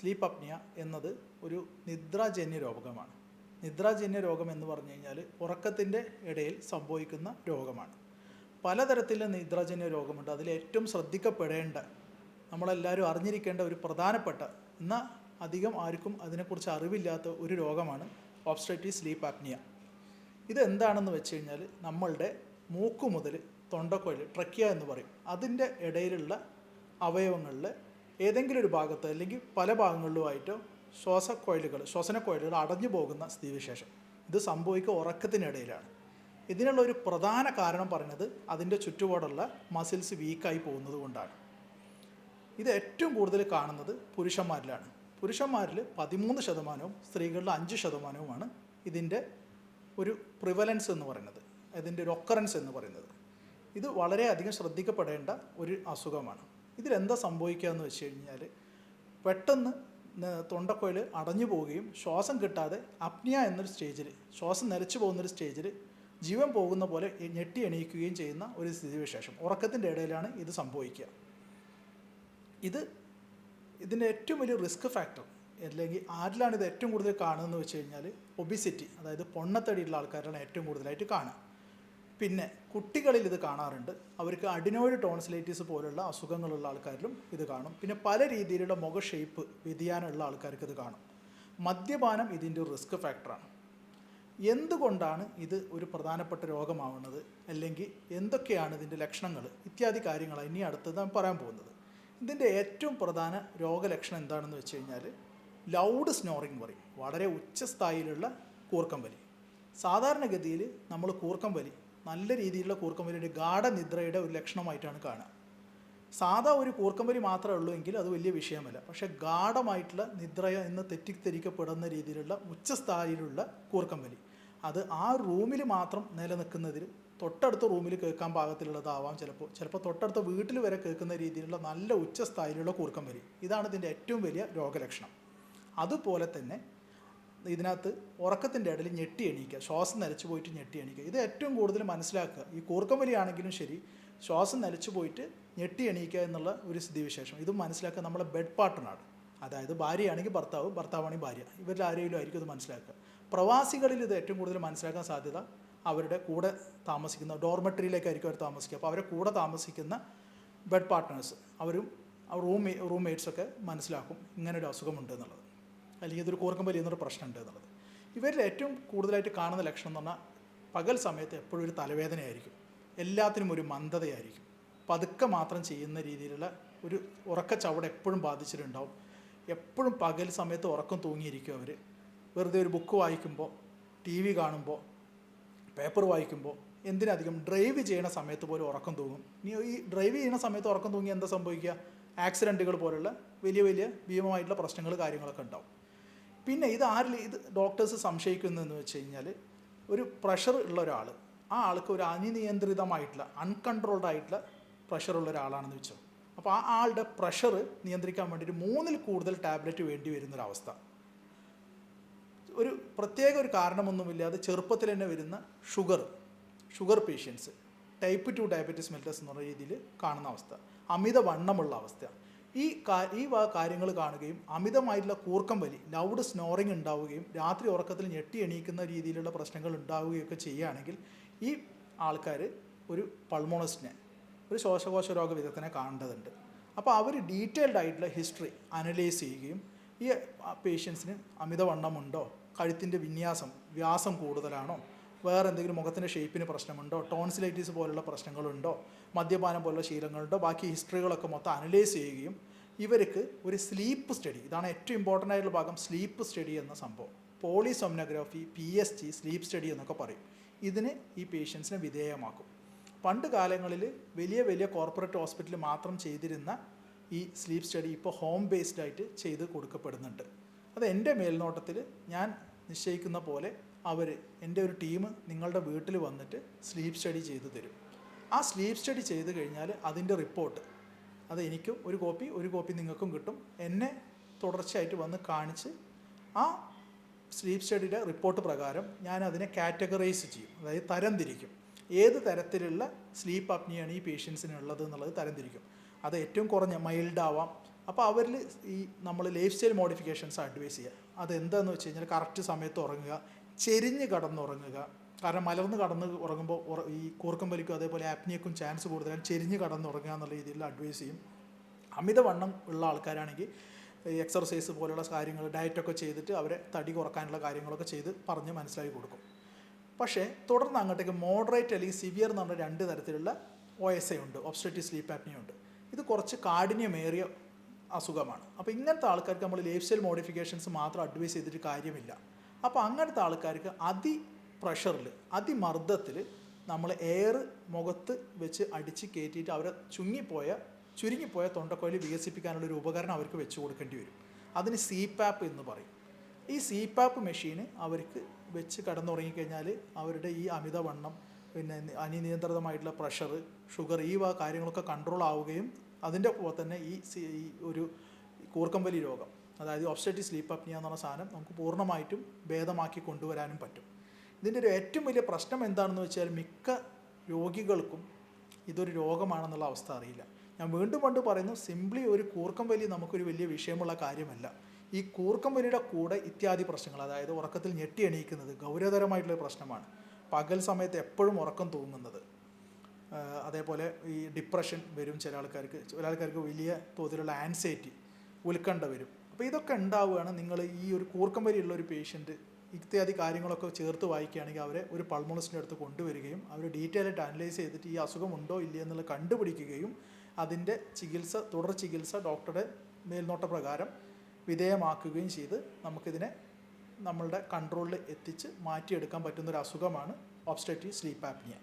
Sleep apnoea എന്നത് ഒരു നിദ്രാജന്യ രോഗമാണ്. നിദ്രാജന്യ രോഗം എന്ന് പറഞ്ഞു കഴിഞ്ഞാൽ ഉറക്കത്തിന്റെ ഇടയിൽ സംഭവിക്കുന്ന രോഗമാണ്. പലതരത്തിലുള്ള നിദ്രാജന്യ രോഗമുണ്ട്. അതിൽ ഏറ്റവും ശ്രദ്ധിക്കപ്പെടേണ്ട നമ്മളെല്ലാവരും അറിഞ്ഞിരിക്കേണ്ട ഒരു പ്രധാനപ്പെട്ട എന്നാൽ അധികം ആർക്കും അതിനെക്കുറിച്ച് അറിവില്ലാത്ത ഒരു രോഗമാണ് ഓബ്സ്ട്രേറ്റീവ് സ്ലീപ്പ് ആപ്നിയ ഇതെന്താണെന്ന് വെച്ച് കഴിഞ്ഞാൽ നമ്മളുടെ മൂക്ക് മുതൽ തൊണ്ടക്കൊയിൽ ട്രക്കിയ എന്ന് പറയും. അതിന്റെ ഇടയിലുള്ള അവയവങ്ങളിൽ ഏതെങ്കിലും ഒരു ഭാഗത്ത് അല്ലെങ്കിൽ പല ഭാഗങ്ങളിലുമായിട്ടോ ശ്വാസക്കൊയലുകൾ ശ്വസനക്കൊയലുകൾ അടഞ്ഞു പോകുന്ന സ്ഥിതിവിശേഷം. ഇത് സംഭവിക്കുക ഉറക്കത്തിനിടയിലാണ്. ഇതിനുള്ള ഒരു പ്രധാന കാരണം പറഞ്ഞത് അതിന്റെ ചുറ്റുപാടുള്ള മസിൽസ് വീക്കായി പോകുന്നത് കൊണ്ടാണ്. ഇത് ഏറ്റവും കൂടുതൽ കാണുന്നത് പുരുഷന്മാരിലാണ്. പുരുഷന്മാരിൽ പതിമൂന്ന് ശതമാനവും സ്ത്രീകളിൽ അഞ്ച് ശതമാനവുമാണ് ഇതിന്റെ ഒരു പ്രിവലൻസ് എന്ന് പറയുന്നത്. ഇതിന്റെ ഒരു ഒക്കറൻസ് എന്ന് പറയുന്നത്. ഇത് വളരെയധികം ശ്രദ്ധിക്കപ്പെടേണ്ട ഒരു അസുഖമാണ്. ഇതിലെന്താ സംഭവിക്കുക എന്ന് വെച്ച് കഴിഞ്ഞാൽ പെട്ടെന്ന് തൊണ്ടക്കൊയിൽ അടഞ്ഞു പോവുകയും ശ്വാസം കിട്ടാതെ അപ്നിയ എന്നൊരു സ്റ്റേജിൽ ശ്വാസം നിലച്ചു പോകുന്നൊരു സ്റ്റേജിൽ ജീവൻ പോകുന്ന പോലെ ഞെട്ടി എണീക്കുകയും ചെയ്യുന്ന ഒരു സ്ഥിതിവിശേഷം. ഉറക്കത്തിന്റെ ഇടയിലാണ് ഇത് സംഭവിക്കുക. ഇത് ഇതിന്റെ ഏറ്റവും വലിയ റിസ്ക് ഫാക്ടർ അല്ലെങ്കിൽ ആരിലാണ് ഇത് ഏറ്റവും കൂടുതൽ കാണുന്നതെന്ന് വെച്ച് കഴിഞ്ഞാൽ ഒബിസിറ്റി അതായത് പൊണ്ണത്തടിയുള്ള ആൾക്കാരാണ് ഏറ്റവും കൂടുതലായിട്ട് കാണുക. പിന്നെ കുട്ടികളിൽ ഇത് കാണാറുണ്ട്. അവർക്ക് അഡിനോയിഡ് ടോൺസിലൈറ്റിസ് പോലുള്ള അസുഖങ്ങളുള്ള ആൾക്കാരിലും ഇത് കാണും. പിന്നെ പല രീതിയിലുള്ള മുഖ ഷേപ്പ് വ്യതിയാനമുള്ള ആൾക്കാർക്ക് ഇത് കാണും. മദ്യപാനം ഇതിന്റെ ഒരു റിസ്ക് ഫാക്ടറാണ് എന്തുകൊണ്ടാണ് ഇത് ഒരു പ്രധാനപ്പെട്ട രോഗമാവുന്നത്? അല്ലെങ്കിൽ എന്തൊക്കെയാണ് ഇതിന്റെ ലക്ഷണങ്ങൾ? ഇത്യാദി കാര്യങ്ങളാണ് ഇനി അടുത്തത് ഞാൻ പറയാൻ പോകുന്നത്. ഇതിന്റെ ഏറ്റവും പ്രധാന രോഗലക്ഷണം എന്താണെന്ന് വെച്ച് കഴിഞ്ഞാൽ ലൗഡ് സ്നോറിങ് പറയും. വളരെ ഉച്ചസ്ഥായിലുള്ള കൂർക്കം വലി. സാധാരണഗതിയിൽ നമ്മൾ കൂർക്കം വലി നല്ല രീതിയിലുള്ള കൂർക്കമ്പലിയുടെ ഗാഠനിദ്രയുടെ ഒരു ലക്ഷണമായിട്ടാണ് കാണുക. സാധാ ഒരു കൂർക്കമ്പലി മാത്രമേ ഉള്ളൂ എങ്കിൽ അത് വലിയ വിഷയമല്ല. പക്ഷേ ഗാഠമായിട്ടുള്ള നിദ്ര എന്ന് തെറ്റിദ്ധരിക്കപ്പെടുന്ന രീതിയിലുള്ള ഉച്ചസ്ഥായിലുള്ള കൂർക്കമ്പലി അത് ആ റൂമിൽ മാത്രം നിലനിൽക്കുന്നതിൽ തൊട്ടടുത്ത റൂമിൽ കേൾക്കാൻ പാകത്തിലുള്ളതാവാം ചിലപ്പോൾ. ചിലപ്പോൾ തൊട്ടടുത്ത വീട്ടിൽ വരെ കേൾക്കുന്ന രീതിയിലുള്ള നല്ല ഉച്ചസ്ഥായിലുള്ള കൂർക്കമ്പലി ഇതാണ് ഇതിന്റെ ഏറ്റവും വലിയ രോഗലക്ഷണം. അതുപോലെ തന്നെ ഇതിനകത്ത് ഉറക്കത്തിന്റെ ഇടയിൽ ഞെട്ടി എണീക്കുക. ശ്വാസം നിലച്ചു പോയിട്ട് ഞെട്ടി എണീക്കുക. ഇത് ഏറ്റവും കൂടുതൽ മനസ്സിലാക്കുക. ഈ കൂർക്കമ്പലി ആണെങ്കിലും ശരി ശ്വാസം നിലച്ചു പോയിട്ട് ഞെട്ടി എണീക്കുക എന്നുള്ള ഒരു സ്ഥിതിവിശേഷം. ഇതും മനസ്സിലാക്കുക നമ്മളെ ബെഡ് പാർട്ടണാണ് അതായത് ഭാര്യയാണെങ്കിൽ ഭർത്താവ് ഭർത്താവാണെങ്കിൽ ഭാര്യ. ഇവരിൽ ആരെങ്കിലും ആയിരിക്കും ഇത് മനസ്സിലാക്കുക. പ്രവാസികളിൽ ഇത് ഏറ്റവും കൂടുതൽ മനസ്സിലാക്കാൻ സാധ്യത അവരുടെ കൂടെ താമസിക്കുന്ന ഡോർമെട്രിയിലേക്കായിരിക്കും അവർ താമസിക്കുക. അപ്പോൾ അവരെ കൂടെ താമസിക്കുന്ന ബെഡ് പാർട്ട്നേഴ്സ് അവരും റൂം റൂംമേറ്റ്സൊക്കെ മനസ്സിലാക്കും ഇങ്ങനൊരു അസുഖമുണ്ട് എന്നുള്ളത്. അല്ലെങ്കിൽ ഇതൊരു കൂർക്കം എന്നൊരു പ്രശ്നമുണ്ട് എന്നുള്ളത്. ഇവരിൽ ഏറ്റവും കൂടുതലായിട്ട് കാണുന്ന ലക്ഷണം എന്ന് പറഞ്ഞാൽ പകൽ സമയത്ത് എപ്പോഴും ഒരു തലവേദനയായിരിക്കും. എല്ലാത്തിനും ഒരു മന്ദതയായിരിക്കും. പതുക്കെ മാത്രം ചെയ്യുന്ന രീതിയിലുള്ള ഒരു ഉറക്ക ചവട് എപ്പോഴും ബാധിച്ചിട്ടുണ്ടാവും. എപ്പോഴും പകൽ സമയത്ത് ഉറക്കം തൂങ്ങിയിരിക്കും അവർ. വെറുതെ ഒരു ബുക്ക് വായിക്കുമ്പോൾ ടി വി കാണുമ്പോൾ പേപ്പർ വായിക്കുമ്പോൾ എന്തിനധികം ഡ്രൈവ് ചെയ്യണ സമയത്ത് പോലും ഉറക്കം തൂങ്ങും. ഇനി ഈ ഡ്രൈവ് ചെയ്യുന്ന സമയത്ത് ഉറക്കം തൂങ്ങി എന്താ സംഭവിക്കുക? ആക്സിഡന്റുകൾ പോലുള്ള വലിയ വലിയ ഭീമമായിട്ടുള്ള പ്രശ്നങ്ങൾ കാര്യങ്ങളൊക്കെ ഉണ്ടാവും. പിന്നെ ഇത് ആരിൽ ഇത് ഡോക്ടേഴ്സ് സംശയിക്കുന്നതെന്ന് വെച്ച് കഴിഞ്ഞാൽ ഒരു പ്രഷർ ഉള്ള ഒരാൾ ആ ആൾക്ക് ഒരു അനിയന്ത്രിതമായിട്ടുള്ള അൺകൺട്രോൾഡ് ആയിട്ടുള്ള പ്രഷർ ഉള്ള ഒരാളാണെന്ന് വെച്ചോ. അപ്പോൾ ആ ആളുടെ പ്രഷർ നിയന്ത്രിക്കാൻ വേണ്ടിയിട്ട് മൂന്നിൽ കൂടുതൽ ടാബ്ലറ്റ് വേണ്ടി വരുന്നൊരവസ്ഥ ഒരു പ്രത്യേക ഒരു കാരണമൊന്നുമില്ലാതെ ചെറുപ്പത്തിൽ തന്നെ വരുന്ന sugar sugar patients type two diabetes mellitus എന്ന് പറയുന്ന രീതിയിൽ കാണുന്ന അവസ്ഥ. അമിത വണ്ണമുള്ള അവസ്ഥ ഈ ഈ കാര്യങ്ങൾ കാണുകയും അമിതമായിട്ടുള്ള കൂർക്കം വലി ലൗഡ് സ്നോറിങ് ഉണ്ടാവുകയും രാത്രി ഉറക്കത്തിൽ ഞെട്ടി എണീക്കുന്ന രീതിയിലുള്ള പ്രശ്നങ്ങൾ ഉണ്ടാവുകയൊക്കെ ചെയ്യുകയാണെങ്കിൽ ഈ ആൾക്കാർ ഒരു പൾമോണസ്റ്റിനെ ഒരു ശ്വാസകോശ രോഗ വിദഗ്ധനെ കാണേണ്ടതുണ്ട്. അപ്പോൾ അവർ ഡീറ്റെയിൽഡ് ആയിട്ടുള്ള ഹിസ്റ്ററി അനലൈസ് ചെയ്യുകയും ഈ പേഷ്യൻസിന് അമിതവണ്ണമുണ്ടോ കഴുത്തിന്റെ വിന്യാസം വ്യാസം കൂടുതലാണോ? വേറെ എന്തെങ്കിലും മുഖത്തിന്റെ ഷേപ്പിന് പ്രശ്നമുണ്ടോ? ടോൺസിലൈറ്റീസ് പോലുള്ള പ്രശ്നങ്ങളുണ്ടോ? മദ്യപാനം പോലുള്ള ശീലങ്ങളുണ്ടോ? ബാക്കി ഹിസ്റ്ററികളൊക്കെ മൊത്തം അനലൈസ് ചെയ്യുകയും ഇവർക്ക് ഒരു സ്ലീപ്പ് സ്റ്റഡി ഇതാണ് ഏറ്റവും ഇമ്പോർട്ടന്റ് ആയിട്ടുള്ള ഭാഗം സ്ലീപ്പ് സ്റ്റഡി എന്ന സംഭവം. Polysomnography P S T sleep study എന്നൊക്കെ പറയും. ഇതിന് ഈ പേഷ്യൻസിനെ വിധേയമാക്കും. പണ്ട് കാലങ്ങളിൽ വലിയ വലിയ കോർപ്പറേറ്റ് ഹോസ്പിറ്റലിൽ മാത്രം ചെയ്തിരുന്ന ഈ സ്ലീപ്പ് സ്റ്റഡി ഇപ്പോൾ ഹോം ബേസ്ഡ് ആയിട്ട് ചെയ്ത് കൊടുക്കപ്പെടുന്നുണ്ട്. അത് എന്റെ മേൽനോട്ടത്തിൽ ഞാൻ നിശ്ചയിക്കുന്ന പോലെ അവർ എന്റെ ഒരു ടീം നിങ്ങളുടെ വീട്ടിൽ വന്നിട്ട് സ്ലീപ്പ് സ്റ്റഡി ചെയ്തു തരും. ആ സ്ലീപ്പ് സ്റ്റഡി ചെയ്ത് കഴിഞ്ഞാൽ അതിന്റെ റിപ്പോർട്ട് അത് എനിക്കും ഒരു കോപ്പി ഒരു കോപ്പി നിങ്ങൾക്കും കിട്ടും. എന്നെ തുടർച്ചയായിട്ട് വന്ന് കാണിച്ച് ആ സ്ലീപ്പ് സ്റ്റഡിയുടെ റിപ്പോർട്ട് പ്രകാരം ഞാൻ അതിനെ കാറ്റഗറൈസ് ചെയ്യും. അതായത് തരംതിരിക്കും. ഏത് തരത്തിലുള്ള സ്ലീപ്പ് അപ്നിയാണ് ഈ പേഷ്യൻസിനുള്ളത് എന്നുള്ളത് തരംതിരിക്കും. അത് ഏറ്റവും കുറഞ്ഞ മൈൽഡ് ആവാം. അപ്പോൾ അവരിൽ ഈ നമ്മൾ ലൈഫ് സ്റ്റൈൽ മോഡിഫിക്കേഷൻസ് അഡ്വൈസ് ചെയ്യുക. അതെന്താണെന്ന് വെച്ച് കഴിഞ്ഞാൽ കറക്റ്റ് സമയത്ത് ഉറങ്ങുക. ചെരിഞ്ഞ് കടന്നുറങ്ങുക. കാരണം മലർന്ന് കടന്ന് ഉറങ്ങുമ്പോൾ ഉറ- ഈ കൂർക്കം വലിക്കും അതേപോലെ ആപ്നിയക്കും ചാൻസ് കൂടുതലാണ് ചെരിഞ്ഞ് കടന്നുറങ്ങുക എന്നുള്ള രീതിയിൽ അഡ്വൈസ് ചെയ്യും. അമിതവണ്ണം ഉള്ള ആൾക്കാരാണെങ്കിൽ എക്സർസൈസ് പോലുള്ള കാര്യങ്ങൾ ഡയറ്റൊക്കെ ചെയ്തിട്ട് അവരെ തടി കുറക്കാനുള്ള കാര്യങ്ങളൊക്കെ ചെയ്ത് പറഞ്ഞ് മനസ്സിലാക്കി കൊടുക്കും. പക്ഷേ തുടർന്ന് അങ്ങോട്ടേക്ക് മോഡറേറ്റ് അല്ലെങ്കിൽ സിവിയർ എന്ന് പറഞ്ഞ രണ്ട് തരത്തിലുള്ള ഒ എസ് എ ഉണ്ട് ഒബ്സ്ട്രക്റ്റീവ് സ്ലീപ്പ് ആപ്നിയ ഉണ്ട്. ഇത് കുറച്ച് കാഠിന്യമേറിയ അസുഖമാണ്. അപ്പോൾ ഇങ്ങനത്തെ ആൾക്കാർക്ക് നമ്മൾ ലൈഫ് സ്റ്റൈൽ മോഡിഫിക്കേഷൻസ് മാത്രം അഡ്വൈസ് ചെയ്തിട്ട് കാര്യമില്ല. അപ്പോൾ അങ്ങനത്തെ ആൾക്കാർക്ക് അതി പ്രഷറിൽ അതിമർദ്ദത്തിൽ നമ്മൾ എയർ മുഖത്ത് വെച്ച് അടിച്ച് കയറ്റിയിട്ട് അവരെ ചുങ്ങിപ്പോയ ചുരുങ്ങിപ്പോയ തൊണ്ടക്കോയിൽ വികസിപ്പിക്കാനുള്ള ഒരു ഉപകരണം അവർക്ക് വെച്ച് കൊടുക്കേണ്ടി വരും. അതിന് സി പാപ്പ് എന്ന് പറയും. ഈ സി പാപ്പ് മെഷീന് അവർക്ക് വെച്ച് കടന്നുറങ്ങിക്കഴിഞ്ഞാൽ അവരുടെ ഈ അമിതവണ്ണം പിന്നെ അനിയന്ത്രിതമായിട്ടുള്ള പ്രഷർ ഷുഗർ ഈ കാര്യങ്ങളൊക്കെ കൺട്രോൾ ആവുകയും അതിന്റെ ഒപ്പം തന്നെ ഈ ഒരു കൂർക്കമ്പലി രോഗം അതായത് ഒബ്സ്റ്ററ്റി സ്ലീപ്പ് അപ്നിയ എന്ന് പറഞ്ഞ സാധനം നമുക്ക് പൂർണമായിട്ടും ഭേദമാക്കി കൊണ്ടുവരാനും പറ്റും. ഇതിന്റെ ഒരു ഏറ്റവും വലിയ പ്രശ്നം എന്താണെന്ന് വെച്ചാൽ മിക്ക രോഗികൾക്കും ഇതൊരു രോഗമാണെന്നുള്ള അവസ്ഥ അറിയില്ല. ഞാൻ വീണ്ടും പണ്ട് പറയുന്നു സിംപ്ലി ഒരു കൂർക്കം വലി നമുക്കൊരു വലിയ വിഷയമുള്ള കാര്യമല്ല. ഈ കൂർക്കം വലിയുടെ കൂടെ ഇത്യാദി പ്രശ്നങ്ങൾ അതായത് ഉറക്കത്തിൽ ഞെട്ടി എണീക്കുന്നത് ഗൗരവതരമായിട്ടുള്ള പ്രശ്നമാണ്. പകൽ സമയത്ത് എപ്പോഴും ഉറക്കം തൂങ്ങുന്നത്. അതേപോലെ ഈ ഡിപ്രഷൻ വരും ചില ആൾക്കാർക്ക്. ചില ആൾക്കാർക്ക് വലിയ തോതിലുള്ള ആൻസൈറ്റി ഉത്കണ്ഠ വരും. അപ്പോൾ ഇതൊക്കെ ഉണ്ടാവുകയാണ് നിങ്ങൾ ഈ ഒരു കൂർക്കം വരെയുള്ള ഒരു പേഷ്യന്റ് ഇത്യാദി കാര്യങ്ങളൊക്കെ ചേർത്ത് വായിക്കുകയാണെങ്കിൽ അവരെ ഒരു പൾമോണിസ്റ്റിന്റെ അടുത്ത് കൊണ്ടുവരികയും അവർ ഡീറ്റെയിൽ ആയിട്ട് അനലൈസ് ചെയ്തിട്ട് ഈ അസുഖമുണ്ടോ ഇല്ലയോ എന്നുള്ളത് കണ്ടുപിടിക്കുകയും അതിന്റെ ചികിത്സ തുടർ ചികിത്സ ഡോക്ടറുടെ മേൽനോട്ട പ്രകാരം വിധേയമാക്കുകയും ചെയ്ത് നമുക്കിതിനെ നമ്മളുടെ കൺട്രോളിൽ എത്തിച്ച് മാറ്റിയെടുക്കാൻ പറ്റുന്ന ഒരു അസുഖമാണ് ഒബ്സ്ട്രക്റ്റീവ് സ്ലീപ്പ് ആപ്നിയ